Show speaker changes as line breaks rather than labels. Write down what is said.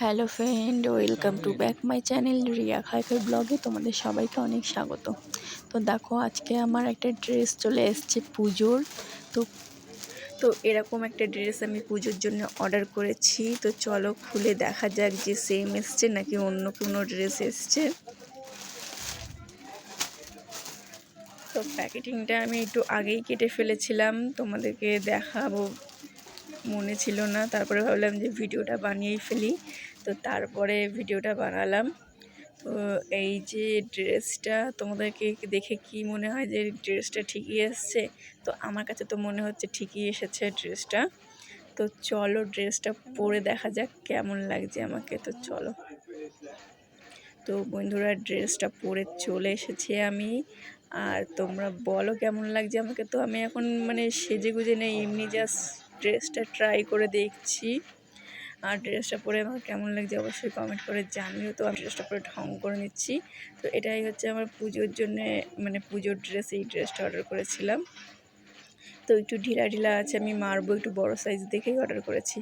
Hello friend welcome to back my channel Riya খাইফের ব্লগে তোমাদের সবাইকে অনেক স্বাগত। তো দেখো, আজকে আমার একটা ড্রেস চলে এসছে পুজোর। তো তো এরকম একটা ড্রেস আমি পুজোর জন্য অর্ডার করেছি। তো চলো খুলে দেখা যাক যে সেম এসছে নাকি অন্য কোনো ড্রেস এসছে। তো প্যাকেটিংটা আমি একটু আগেই কেটে ফেলেছিলাম। তোমাদেরকে দেখাবো মনে ছিল না। তারপরে ভাবলাম যে ভিডিওটা বানিয়েই ফেলি। তো তারপরে ভিডিওটা বানালাম। তো এই যে ড্রেসটা, তোমাদেরকে দেখে কি মনে হয় যে ড্রেসটা ঠিকই এসছে? তো আমার কাছে তো মনে হচ্ছে ঠিকই এসেছে ড্রেসটা। তো চলো ড্রেসটা পরে দেখা যাক কেমন লাগছে আমাকে। তো চলো। তো বন্ধুরা, ড্রেসটা পরে চলে এসেছি আমি। আর তোমরা বলো কেমন লাগছে আমাকে। তো আমি এখন মানে সেজে গুজে নেই, এমনি জাস্ট ড্রেসটা ট্রাই করে দেখছি। আর ড্রেসটা পরে আমার কেমন লাগছে অবশ্যই কমেন্ট করে জানিও। তো আমি ড্রেসটা পরে ঢং করে নিচ্ছি। তো এটাই হচ্ছে আমার পুজোর জন্যে মানে পুজোর ড্রেস এই ড্রেসটা অর্ডার করেছিলাম। তো একটু ঢিলা ঢিলা আছে, আমি মারবো, একটু বড় সাইজ দেখেই অর্ডার করেছি।